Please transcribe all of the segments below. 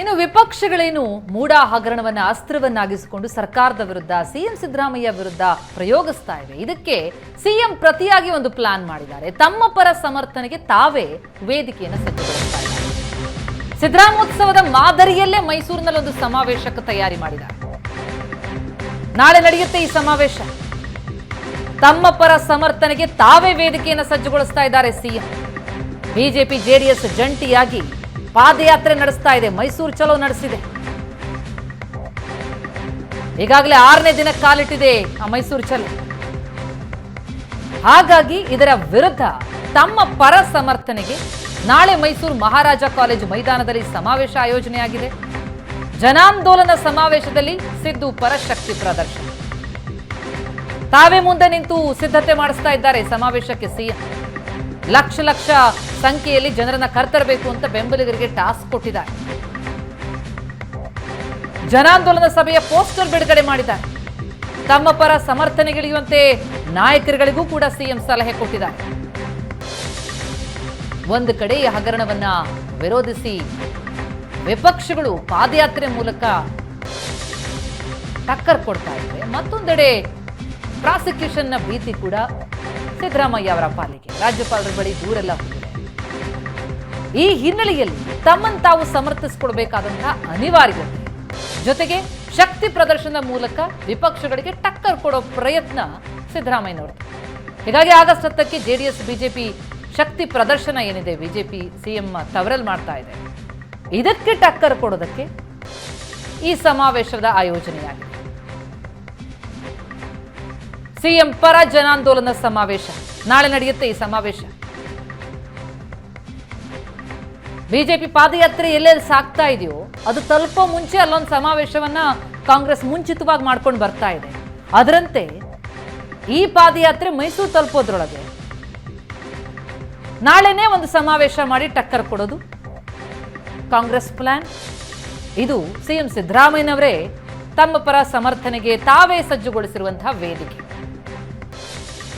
ಇನ್ನು ವಿಪಕ್ಷಗಳೇನು ಮೂಡ ಹಗರಣವನ್ನು ಅಸ್ತ್ರವನ್ನಾಗಿಸಿಕೊಂಡು ಸರ್ಕಾರದ ವಿರುದ್ಧ, ಸಿಎಂ ಸಿದ್ದರಾಮಯ್ಯ ವಿರುದ್ಧ ಪ್ರಯೋಗಿಸ್ತಾ ಇವೆ ಇದಕ್ಕೆ ಸಿಎಂ ಪ್ರತಿಯಾಗಿ ಒಂದು ಪ್ಲಾನ್ ಮಾಡಿದ್ದಾರೆ. ತಮ್ಮ ಪರ ಸಮರ್ಥನೆಗೆ ತಾವೇ ವೇದಿಕೆಯನ್ನು ಸಜ್ಜುಗೊಳಿಸ್ತಾ ಇದ್ದಾರೆ. ಸಿದ್ದರಾಮೋತ್ಸವದ ಮಾದರಿಯಲ್ಲೇ ಮೈಸೂರಿನಲ್ಲಿ ಒಂದು ಸಮಾವೇಶಕ್ಕೆ ತಯಾರಿ ಮಾಡಿದ್ದಾರೆ. ನಾಳೆ ನಡೆಯುತ್ತೆ ಈ ಸಮಾವೇಶ. ತಮ್ಮ ಪರ ಸಮರ್ಥನೆಗೆ ತಾವೇ ವೇದಿಕೆಯನ್ನು ಸಜ್ಜುಗೊಳಿಸ್ತಾ ಇದ್ದಾರೆ ಸಿಎಂ. ಬಿಜೆಪಿ, ಜೆಡಿಎಸ್ ಜಂಟಿಯಾಗಿ ಪಾದಯಾತ್ರೆ ನಡೆಸ್ತಾ ಇದೆ. ಮೈಸೂರು ಚಲೋ ನಡೆಸಿದೆ. ಈಗಾಗಲೇ ಆರನೇ ದಿನ ಕಾಲಿಟ್ಟಿದೆ ಆ ಮೈಸೂರು ಚಲೋ. ಹಾಗಾಗಿ ಇದರ ವಿರುದ್ಧ ತಮ್ಮ ಪರ ಸಮರ್ಥನೆಗೆ ನಾಳೆ ಮೈಸೂರು ಮಹಾರಾಜ ಕಾಲೇಜು ಮೈದಾನದಲ್ಲಿ ಸಮಾವೇಶ ಆಯೋಜನೆಯಾಗಿದೆ. ಜನಾಂದೋಲನ ಸಮಾವೇಶದಲ್ಲಿ ಸಿದ್ದು ಪರ ಶಕ್ತಿ ಪ್ರದರ್ಶನ. ತಾವೇ ಮುಂದೆ ನಿಂತು ಸಿದ್ಧತೆ ಮಾಡಿಸ್ತಾ ಇದ್ದಾರೆ ಸಮಾವೇಶಕ್ಕೆ ಸಿಎಂ ಲಕ್ಷ ಲಕ್ಷ ಸಂಖ್ಯೆಯಲ್ಲಿ ಜನರನ್ನ ಕರ್ತರಬೇಕು ಅಂತ ಬೆಂಬಲಿಗರಿಗೆ ಟಾಸ್ಕ್ ಕೊಟ್ಟಿದ್ದಾರೆ. ಜನಾಂದೋಲನ ಸಭೆಯ ಪೋಸ್ಟರ್ ಬಿಡುಗಡೆ ಮಾಡಿದ್ದಾರೆ. ತಮ್ಮ ಪರ ಸಮರ್ಥನೆಗಿಳಿಯುವಂತೆ ನಾಯಕರುಗಳಿಗೂ ಕೂಡ ಸಿಎಂ ಸಲಹೆ ಕೊಟ್ಟಿದ್ದಾರೆ. ಒಂದು ಕಡೆ ಈ ಹಗರಣವನ್ನ ವಿರೋಧಿಸಿ ವಿಪಕ್ಷಗಳು ಪಾದಯಾತ್ರೆ ಮೂಲಕ ಟಕ್ಕರ್ ಕೊಡ್ತಾ ಇವೆ ಮತ್ತೊಂದೆಡೆ ಪ್ರಾಸಿಕ್ಯೂಷನ್ನ ಭೀತಿ ಕೂಡ ಸಿದ್ದರಾಮಯ್ಯ ಅವರ ಪಾಲಿಗೆ. ರಾಜ್ಯಪಾಲರ ಬಳಿ ದೂರೆಲ್ಲ ಹೋಗಿದೆ. ಈ ಹಿನ್ನೆಲೆಯಲ್ಲಿ ತಮ್ಮನ್ನು ತಾವು ಸಮರ್ಥಿಸಿಕೊಡಬೇಕಾದಂತಹ ಅನಿವಾರ್ಯತೆ. ಜೊತೆಗೆ ಶಕ್ತಿ ಪ್ರದರ್ಶನದ ಮೂಲಕ ವಿಪಕ್ಷಗಳಿಗೆ ಟಕ್ಕರ್ ಕೊಡೋ ಪ್ರಯತ್ನ ಸಿದ್ದರಾಮಯ್ಯನವರು ಹೀಗಾಗಿ ಆಗಸ್ಟ್ ಹತ್ತಕ್ಕೆ ಜೆಡಿಎಸ್, ಬಿಜೆಪಿ ಶಕ್ತಿ ಪ್ರದರ್ಶನ ಏನಿದೆ, ಬಿಜೆಪಿ ಸಿಎಂ ತವರಲ್ ಮಾಡ್ತಾ ಇದೆ. ಇದಕ್ಕೆ ಟಕ್ಕರ್ ಕೊಡೋದಕ್ಕೆ ಈ ಸಮಾವೇಶದ ಆಯೋಜನೆಯಾಗಿದೆ. ಸಿಎಂ ಪರ ಜನಾಂದೋಲನ ಸಮಾವೇಶ. ನಾಳೆ ನಡೆಯುತ್ತೆ ಈ ಸಮಾವೇಶ. ಬಿಜೆಪಿ ಪಾದಯಾತ್ರೆ ಎಲ್ಲೆಲ್ಲಿ ಸಾಕ್ತಾ ಇದೆಯೋ, ಅದು ತಲುಪೋ ಮುಂಚೆ ಅಲ್ಲೊಂದು ಸಮಾವೇಶವನ್ನ ಕಾಂಗ್ರೆಸ್ ಮುಂಚಿತವಾಗಿ ಮಾಡ್ಕೊಂಡು ಬರ್ತಾ ಇದೆ. ಅದರಂತೆ ಈ ಪಾದಯಾತ್ರೆ ಮೈಸೂರು ತಲುಪೋದ್ರೊಳಗೆ. ನಾಳೆನೇ ಒಂದು ಸಮಾವೇಶ ಮಾಡಿ ಟಕ್ಕರ್ ಕೊಡೋದು. ಕಾಂಗ್ರೆಸ್ ಪ್ಲಾನ್. ಇದು ಸಿಎಂ ಸಿದ್ದರಾಮಯ್ಯನವರೇ ತಮ್ಮ ಪರ ಸಮರ್ಥನೆಗೆ ತಾವೇ ಸಜ್ಜುಗೊಳಿಸಿರುವಂತಹ ವೇದಿಕೆ.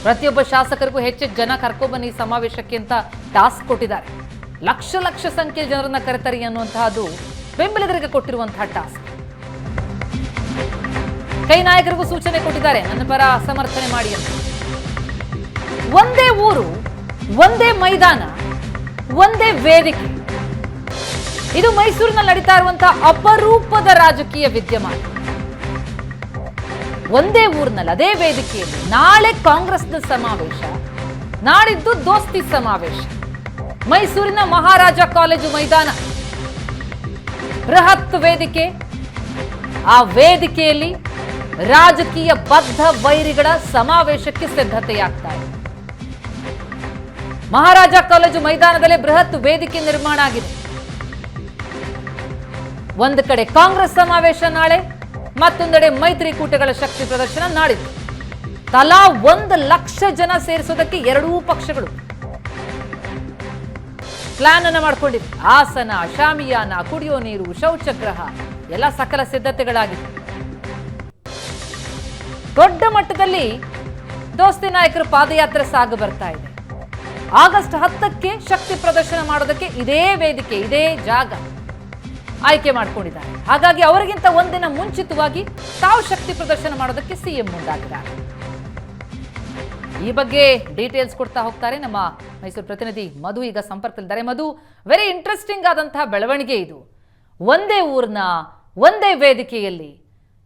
ಪ್ರತಿಯೊಬ್ಬ ಶಾಸಕರಿಗೂ ಹೆಚ್ಚು ಜನ ಕರ್ಕೊಬನ್ನಿ ಸಮಾವೇಶಕ್ಕೆ ಅಂತ ಟಾಸ್ಕ್ ಕೊಟ್ಟಿದ್ದಾರೆ. ಲಕ್ಷ ಲಕ್ಷ ಸಂಖ್ಯೆ ಜನರನ್ನ ಕರೆತರಿ ಅನ್ನುವಂತಹದ್ದು ಬೆಂಬಲಿಗರಿಗೆ ಕೊಟ್ಟಿರುವಂತಹ ಟಾಸ್ಕ್. ಕೈ ನಾಯಕರಿಗೂ ಸೂಚನೆ ಕೊಟ್ಟಿದ್ದಾರೆ. ನನ್ನ ಪರ ಸಮರ್ಥನೆ ಮಾಡಿ ಅಂತ. ಒಂದೇ ಊರು, ಒಂದೇ ಮೈದಾನ, ಒಂದೇ ವೇದಿಕೆ. ಇದು ಮೈಸೂರಿನಲ್ಲಿ ನಡೀತಾ ಇರುವಂತಹ ಅಪರೂಪದ ರಾಜಕೀಯ ವಿದ್ಯಮಾನ. ಒಂದೇ ಊರಿನಲ್ಲಿ, ಅದೇ ವೇದಿಕೆಯಲ್ಲಿ. ನಾಳೆ ಕಾಂಗ್ರೆಸ್ನ ಸಮಾವೇಶ, ನಾಡಿದ್ದು ದೋಸ್ತಿ ಸಮಾವೇಶ. ಮೈಸೂರಿನ ಮಹಾರಾಜ ಕಾಲೇಜು ಮೈದಾನ. ಬೃಹತ್ ವೇದಿಕೆ. ಆ ವೇದಿಕೆಯಲ್ಲಿ ರಾಜಕೀಯ ಬದ್ಧ ವೈರಿಗಳ ಸಮಾವೇಶಕ್ಕೆ ಸಿದ್ಧತೆಯಾಗ್ತಾ ಇದೆ. ಮಹಾರಾಜ ಕಾಲೇಜು ಮೈದಾನದಲ್ಲಿ ಬೃಹತ್ ವೇದಿಕೆ ನಿರ್ಮಾಣ ಆಗಿದೆ. ಒಂದು ಕಡೆ ಕಾಂಗ್ರೆಸ್ ಸಮಾವೇಶ ನಾಳೆ ಮತ್ತೊಂದೆಡೆ ಮೈತ್ರಿಕೂಟಗಳ ಶಕ್ತಿ ಪ್ರದರ್ಶನ ನಾಡಿದ್ದು ತಲಾ ಒಂದು ಲಕ್ಷ ಜನ ಸೇರಿಸೋದಕ್ಕೆ ಎರಡೂ ಪಕ್ಷಗಳು. ಪ್ಲಾನ್ ಅನ್ನು ಮಾಡ್ಕೊಂಡಿದೆ. ಆಸನ ಶಾಮಿಯಾನ ಕುಡಿಯೋ ನೀರು, ಶೌಚಗ್ರಹ, ಎಲ್ಲ ಸಕಲ ಸಿದ್ಧತೆಗಳಾಗಿದೆ ದೊಡ್ಡ ಮಟ್ಟದಲ್ಲಿ ದೋಸ್ತಿ ನಾಯಕರು ಪಾದಯಾತ್ರೆ ಸಾಗು ಬರ್ತಾ ಇದೆ. ಆಗಸ್ಟ್ ಹತ್ತಕ್ಕೆ ಶಕ್ತಿ ಪ್ರದರ್ಶನ ಮಾಡೋದಕ್ಕೆ ಇದೇ ವೇದಿಕೆ, ಇದೇ ಜಾಗ. ಆಯ್ಕೆ ಮಾಡಿಕೊಂಡಿದ್ದಾರೆ. ಹಾಗಾಗಿ ಅವರಿಗಿಂತ ಒಂದಿನ ಮುಂಚಿತವಾಗಿ ತಾವು ಶಕ್ತಿ ಪ್ರದರ್ಶನ ಮಾಡೋದಕ್ಕೆ ಸಿಎಂ ಮುಂದಾಗಿದ್ದಾರೆ. ಈ ಬಗ್ಗೆ ಡೀಟೇಲ್ಸ್ ಕೊಡ್ತಾ ಹೋಗ್ತಾರೆ ನಮ್ಮ ಮೈಸೂರು ಪ್ರತಿನಿಧಿ ಮಧು. ಈಗ ಸಂಪರ್ಕದಲ್ಲಿದ್ದಾರೆ. ಮಧು ವೆರಿ ಇಂಟ್ರೆಸ್ಟಿಂಗ್ ಆದಂತಹ ಬೆಳವಣಿಗೆ ಇದು. ಒಂದೇ ಊರಿನ ಒಂದೇ ವೇದಿಕೆಯಲ್ಲಿ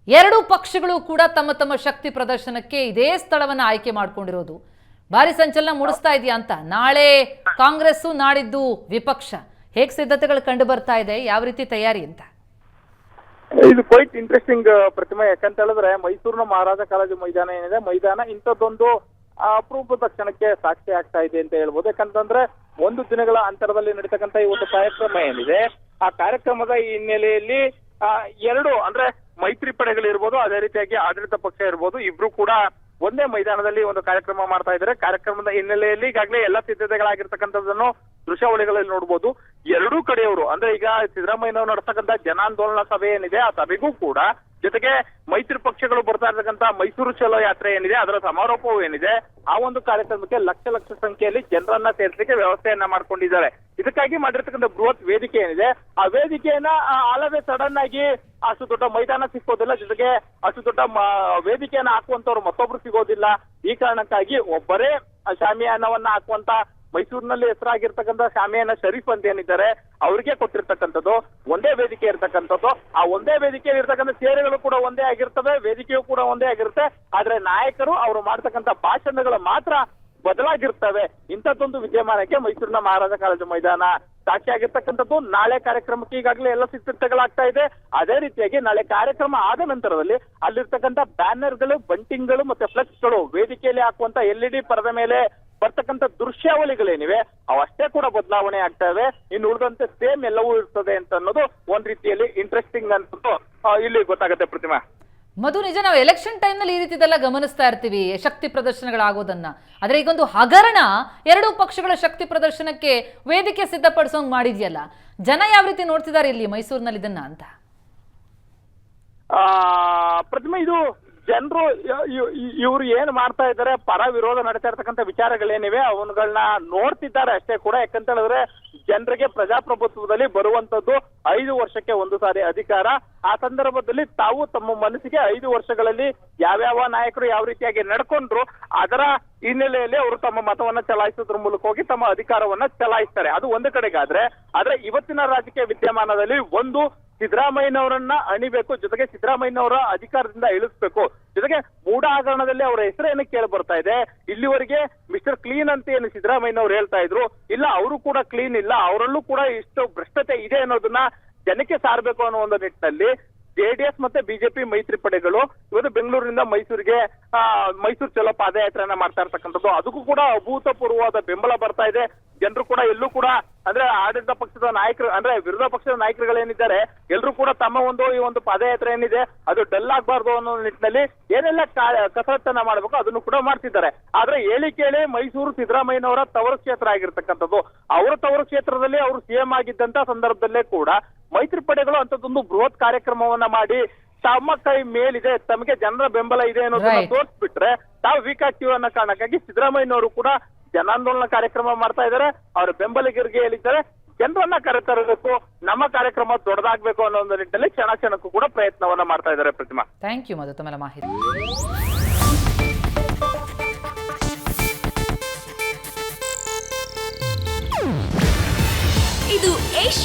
ಎರಡೂ ಪಕ್ಷಗಳು ಕೂಡ ತಮ್ಮ ತಮ್ಮ ಶಕ್ತಿ ಪ್ರದರ್ಶನಕ್ಕೆ ಇದೇ ಸ್ಥಳವನ್ನು ಆಯ್ಕೆ ಮಾಡ್ಕೊಂಡಿರೋದು. ಭಾರಿ ಸಂಚಲನ ಮೂಡಿಸ್ತಾ ಇದೆಯಾ ಅಂತ. ನಾಳೆ ಕಾಂಗ್ರೆಸ್ಸು ನಾಡಿದ್ದು ವಿಪಕ್ಷ. ಹೇಗೆ ಸಿದ್ಧತೆಗಳು ಕಂಡು ಬರ್ತಾ ಇದೆ? ಯಾವ ರೀತಿ ತಯಾರಿ ಅಂತ? ಇದು ಕ್ವೈಟ್ ಇಂಟ್ರೆಸ್ಟಿಂಗ್ ಪ್ರತಿಮೆ. ಯಾಕಂತ ಹೇಳಿದ್ರೆ ಮೈಸೂರಿನ ಮಹಾರಾಜ ಕಾಲೇಜು ಮೈದಾನ ಏನಿದೆ? ಮೈದಾನ ಇಂಥದ್ದೊಂದು ಅಪರೂಪದ ಕ್ಷಣಕ್ಕೆ ಸಾಕ್ಷಿ ಆಗ್ತಾ ಇದೆ ಅಂತ ಹೇಳ್ಬೋದು. ಯಾಕಂತಂದ್ರೆ ಒಂದು ದಿನಗಳ ಅಂತರದಲ್ಲಿ ನಡೀತಕ್ಕಂತ ಈ ಒಂದು ಕಾರ್ಯಕ್ರಮ ಏನಿದೆ? ಆ ಕಾರ್ಯಕ್ರಮದ ಹಿನ್ನೆಲೆಯಲ್ಲಿ ಆ, ಎರಡು ಅಂದ್ರೆ ಮೈತ್ರಿ ಪಡೆಗಳಿರ್ಬೋದು ಅದೇ ರೀತಿಯಾಗಿ ಆಡಳಿತ ಪಕ್ಷ ಇರ್ಬೋದು ಇಬ್ರು ಕೂಡ ಒಂದೇ ಮೈದಾನದಲ್ಲಿ ಒಂದು ಕಾರ್ಯಕ್ರಮ ಮಾಡ್ತಾ ಇದ್ದಾರೆ. ಕಾರ್ಯಕ್ರಮದ ಹಿನ್ನೆಲೆಯಲ್ಲಿ ಈಗಾಗಲೇ ಎಲ್ಲ ಸಿದ್ಧತೆಗಳಾಗಿರ್ತಕ್ಕಂಥದ್ದನ್ನು ದೃಶ್ಯಾವಳಿಗಳಲ್ಲಿ ನೋಡ್ಬೋದು. ಎರಡೂ ಕಡೆಯವರು, ಅಂದ್ರೆ ಈಗ ಸಿದ್ದರಾಮಯ್ಯನವರು ನಡೆಸ್ತಕ್ಕಂಥ ಜನಾಂದೋಲನ ಸಭೆ ಏನಿದೆ, ಆ ಸಭೆಗೂ ಕೂಡ ಜೊತೆಗೆ ಮೈತ್ರಿ ಪಕ್ಷಗಳು ಬರ್ತಾ ಇರತಕ್ಕಂತ ಮೈಸೂರು ಚಲೋ ಯಾತ್ರೆ ಏನಿದೆ, ಅದರ ಸಮಾರೋಪವೂ ಏನಿದೆ, ಆ ಒಂದು ಕಾರ್ಯಕ್ರಮಕ್ಕೆ ಲಕ್ಷ ಲಕ್ಷ ಸಂಖ್ಯೆಯಲ್ಲಿ ಜನರನ್ನ ಸೇರಿಸಲಿಕ್ಕೆ ವ್ಯವಸ್ಥೆಯನ್ನ ಮಾಡ್ಕೊಂಡಿದ್ದಾರೆ. ಇದಕ್ಕಾಗಿ ಮಾಡಿರ್ತಕ್ಕಂಥ ಬೃಹತ್ ವೇದಿಕೆ ಏನಿದೆ, ಆ ವೇದಿಕೆಯನ್ನ ಅಲ್ಲದೆ ಸಡನ್ ಆಗಿ ಅಷ್ಟು ದೊಡ್ಡ ಮೈದಾನ ಸಿಕ್ಕೋದಿಲ್ಲ, ಜೊತೆಗೆ ಅಷ್ಟು ದೊಡ್ಡ ವೇದಿಕೆಯನ್ನ ಹಾಕುವಂತವ್ರು ಮತ್ತೊಬ್ರು ಸಿಗೋದಿಲ್ಲ. ಈ ಕಾರಣಕ್ಕಾಗಿ ಒಬ್ಬರೇ ಶಾಮಿಯಾನವನ್ನ ಹಾಕುವಂತ ಮೈಸೂರಿನಲ್ಲಿ ಹೆಸರಾಗಿರ್ತಕ್ಕಂಥ ಶಾಮಿಯಾನ ಶರೀಫ್ ಅಂತ ಏನಿದ್ದಾರೆ, ಅವ್ರಿಗೆ ಕೊಟ್ಟಿರ್ತಕ್ಕಂಥದ್ದು, ಒಂದೇ ವೇದಿಕೆ ಇರ್ತಕ್ಕಂಥದ್ದು. ಆ ಒಂದೇ ವೇದಿಕೆಯಲ್ಲಿ ಇರ್ತಕ್ಕಂಥ ಸೇರೆಗಳು ಕೂಡ ಒಂದೇ ಆಗಿರ್ತವೆ, ವೇದಿಕೆಯು ಕೂಡ ಒಂದೇ ಆಗಿರುತ್ತೆ. ಆದ್ರೆ ನಾಯಕರು ಅವರು ಮಾಡ್ತಕ್ಕಂಥ ಭಾಷಣಗಳು ಮಾತ್ರ ಬದಲಾಗಿರ್ತವೆ. ಇಂಥದ್ದೊಂದು ವಿದ್ಯಮಾನಕ್ಕೆ ಮೈಸೂರಿನ ಮಹಾರಾಜ ಕಾಲೇಜು ಮೈದಾನ ಸಾಕ್ಷಿಯಾಗಿರ್ತಕ್ಕಂಥದ್ದು ನಾಳೆ ಕಾರ್ಯಕ್ರಮಕ್ಕೆ ಈಗಾಗಲೇ ಎಲ್ಲ ಸಿದ್ಧತೆಗಳಾಗ್ತಾ ಇದೆ. ಅದೇ ರೀತಿಯಾಗಿ ನಾಳೆ ಕಾರ್ಯಕ್ರಮ ಆದ ನಂತರದಲ್ಲಿ ಅಲ್ಲಿರ್ತಕ್ಕಂಥ ಬ್ಯಾನರ್ಗಳು, ಬಂಟಿಂಗ್ಗಳು ಮತ್ತೆ ಫ್ಲೆಕ್ಸ್ಗಳು ವೇದಿಕೆಯಲ್ಲಿ ಹಾಕುವಂತ ಎಲ್ ಇ ಡಿ ಪರದ ಮೇಲೆ ಬರ್ತಕ್ಕಂಥ ದೃಶ್ಯಾವಳಿಗಳೇನಿವೆ ಅವಷ್ಟೇ ಕೂಡ ಬದಲಾವಣೆ ಆಗ್ತವೆ ಇನ್ನು ಉಳಿದಂತೆ ಸೇಮ್ ಎಲ್ಲವೂ ಇರ್ತದೆ ಅಂತ ಅನ್ನೋದು ಒಂದ್ ರೀತಿಯಲ್ಲಿ ಇಂಟ್ರೆಸ್ಟಿಂಗ್ ಅನ್ನೋದು ಇಲ್ಲಿ ಗೊತ್ತಾಗುತ್ತೆ ಪ್ರತಿಮಾ. ಮಧು ನಿಜ ನಾವು ಎಲೆಕ್ಷನ್ ಟೈಮ್ನಲ್ಲಿ ಈ ರೀತಿದೆಲ್ಲ ಗಮನಿಸ್ತಾ ಇರ್ತೀವಿ ಶಕ್ತಿ ಪ್ರದರ್ಶನಗಳಾಗೋದನ್ನ. ಆದ್ರೆ ಈಗೊಂದು ಹಗರಣ ಎರಡೂ ಪಕ್ಷಗಳ ಶಕ್ತಿ ಪ್ರದರ್ಶನಕ್ಕೆ ವೇದಿಕೆ ಸಿದ್ಧಪಡಿಸೋಂಗ್ ಮಾಡಿದ್ಯಲ್ಲ ಜನ ಯಾವ ರೀತಿ ನೋಡ್ತಿದ್ದಾರೆ ಇಲ್ಲಿ ಮೈಸೂರಿನಲ್ಲಿ ಇದನ್ನ ಅಂತ? ಆ ಪ್ರತಿಮೆ ಇದು ಜನರು ಇವ್ರು ಏನ್ ಮಾಡ್ತಾ ಇದ್ದಾರೆ, ಪರ ವಿರೋಧ ನಡೀತಾ ಇರ್ತಕ್ಕಂಥ ವಿಚಾರಗಳೇನಿವೆ ಅವನ್ಗಳನ್ನ ನೋಡ್ತಿದ್ದಾರೆ ಅಷ್ಟೇ ಕೂಡ. ಯಾಕಂತ ಹೇಳಿದ್ರೆ ಜನರಿಗೆ ಪ್ರಜಾಪ್ರಭುತ್ವದಲ್ಲಿ ಬರುವಂತದ್ದು ಐದು ವರ್ಷಕ್ಕೆ ಒಂದು ಸಾರಿ ಅಧಿಕಾರ. ಆ ಸಂದರ್ಭದಲ್ಲಿ ತಾವು ತಮ್ಮ ಮನಸ್ಸಿಗೆ ಐದು ವರ್ಷಗಳಲ್ಲಿ ಯಾವ್ಯಾವ ನಾಯಕರು ಯಾವ ರೀತಿಯಾಗಿ ನಡ್ಕೊಂಡ್ರು, ಅದರ ಹಿನ್ನೆಲೆಯಲ್ಲಿ ಅವರು ತಮ್ಮ ಮತವನ್ನ ಚಲಾಯಿಸೋದ್ರ ಮೂಲಕ ಹೋಗಿ ತಮ್ಮ ಅಧಿಕಾರವನ್ನ ಚಲಾಯಿಸ್ತಾರೆ. ಅದು ಒಂದು ಕಡೆಗಾದ್ರೆ, ಆದ್ರೆ ಇವತ್ತಿನ ರಾಜಕೀಯ ವಿದ್ಯಮಾನದಲ್ಲಿ ಒಂದು ಸಿದ್ದರಾಮಯ್ಯನವರನ್ನ ಅಣಿಬೇಕು, ಜೊತೆಗೆ ಸಿದ್ದರಾಮಯ್ಯನವರ ಅಧಿಕಾರದಿಂದ ಇಳಿಸ್ಬೇಕು. ಜೊತೆಗೆ ಮೂಢ ಹಗರಣದಲ್ಲಿ ಅವರ ಹೆಸರೇನು ಕೇಳಿ ಬರ್ತಾ ಇದೆ? ಇಲ್ಲಿವರೆಗೆ ಮಿಸ್ಟರ್ ಕ್ಲೀನ್ ಅಂತ ಏನು ಸಿದ್ದರಾಮಯ್ಯನವರು ಹೇಳ್ತಾ ಇದ್ರು. ಇಲ್ಲ, ಅವರು ಕೂಡ ಕ್ಲೀನ್ ಇಲ್ಲ, ಅವರಲ್ಲೂ ಕೂಡ ಇಷ್ಟು ಭ್ರಷ್ಟತೆ ಇದೆ ಅನ್ನೋದನ್ನ ಜನಕ್ಕೆ ಸಾರಬೇಕು ಅನ್ನೋ ಒಂದು ನಿಟ್ಟಿನಲ್ಲಿ ಜೆಡಿಎಸ್ ಮತ್ತೆ ಬಿಜೆಪಿ ಮೈತ್ರಿ ಪಡೆಗಳು ಇವತ್ತು ಬೆಂಗಳೂರಿನಿಂದ ಮೈಸೂರಿಗೆ ಆ, ಮೈಸೂರು ಚಲೋ ಪಾದಯಾತ್ರೆಯನ್ನ ಮಾಡ್ತಾ ಇರ್ತಕ್ಕಂಥದ್ದು. ಅದಕ್ಕೂ ಕೂಡ ಅಭೂತಪೂರ್ವವಾದ ಬೆಂಬಲ ಬರ್ತಾ ಇದೆ. ಜನರು ಕೂಡ ಎಲ್ಲೂ ಕೂಡ ಅಂದ್ರೆ ಆಡಳಿತ ಪಕ್ಷದ ನಾಯಕರು ಅಂದ್ರೆ ವಿರೋಧ ಪಕ್ಷದ ನಾಯಕರುಗಳೇನಿದ್ದಾರೆ ಎಲ್ಲರೂ ಕೂಡ ತಮ್ಮ ಒಂದು ಈ ಒಂದು ಪಾದಯಾತ್ರೆ ಏನಿದೆ ಅದು ಡಲ್ ಆಗ್ಬಾರ್ದು ಅನ್ನೋ ನಿಟ್ಟಿನಲ್ಲಿ ಏನೆಲ್ಲ ಕಸರತ್ತನ್ನ ಮಾಡಬೇಕು ಅದನ್ನು ಕೂಡ ಮಾಡ್ತಿದ್ದಾರೆ. ಆದ್ರೆ ಹೇಳಿ ಕೇಳಿ ಮೈಸೂರು ಸಿದ್ದರಾಮಯ್ಯನವರ ತವರು ಕ್ಷೇತ್ರ ಆಗಿರ್ತಕ್ಕಂಥದ್ದು. ಅವರ ತವರು ಕ್ಷೇತ್ರದಲ್ಲಿ ಅವರು ಸಿಎಂ ಆಗಿದ್ದಂತ ಸಂದರ್ಭದಲ್ಲೇ ಕೂಡ ಮೈತ್ರಿ ಪಡೆಗಳು ಅಂತದೊಂದು ಬೃಹತ್ ಕಾರ್ಯಕ್ರಮವನ್ನ ಮಾಡಿ ತಮ್ಮ ಕೈ ಮೇಲಿದೆ ತಮಗೆ ಜನರ ಬೆಂಬಲ ಇದೆ ಅನ್ನೋದನ್ನ. ತೋರಿಸ್ಬಿಟ್ರೆ ತಾವು ವೀಕ್ ಆಗ್ತೀವಿ ಅನ್ನೋ ಕಾರಣಕ್ಕಾಗಿ ಸಿದ್ದರಾಮಯ್ಯನವರು ಕೂಡ ಜನಾಂದೋಲನ ಕಾರ್ಯಕ್ರಮ ಮಾಡ್ತಾ ಇದ್ದಾರೆ. ಅವರ ಬೆಂಬಲಿಗರಿಗೆ ಹೇಳಿದ್ದಾರೆ. ಜನರನ್ನ ಕರೆತರಬೇಕು ನಮ್ಮ ಕಾರ್ಯಕ್ರಮ ದೊಡ್ಡದಾಗಬೇಕು ಅನ್ನೋ ಒಂದು ನಿಟ್ಟಿನಲ್ಲಿ ಕ್ಷಣ ಕ್ಷಣಕ್ಕೂ ಕೂಡ ಪ್ರಯತ್ನವನ್ನ ಮಾಡ್ತಾ ಇದ್ದಾರೆ ಪ್ರತಿಮಾ. ಥ್ಯಾಂಕ್ ಯು ಮಧು ತಮ್ಮೆಲ್ಲ ಮಾಹಿತಿ.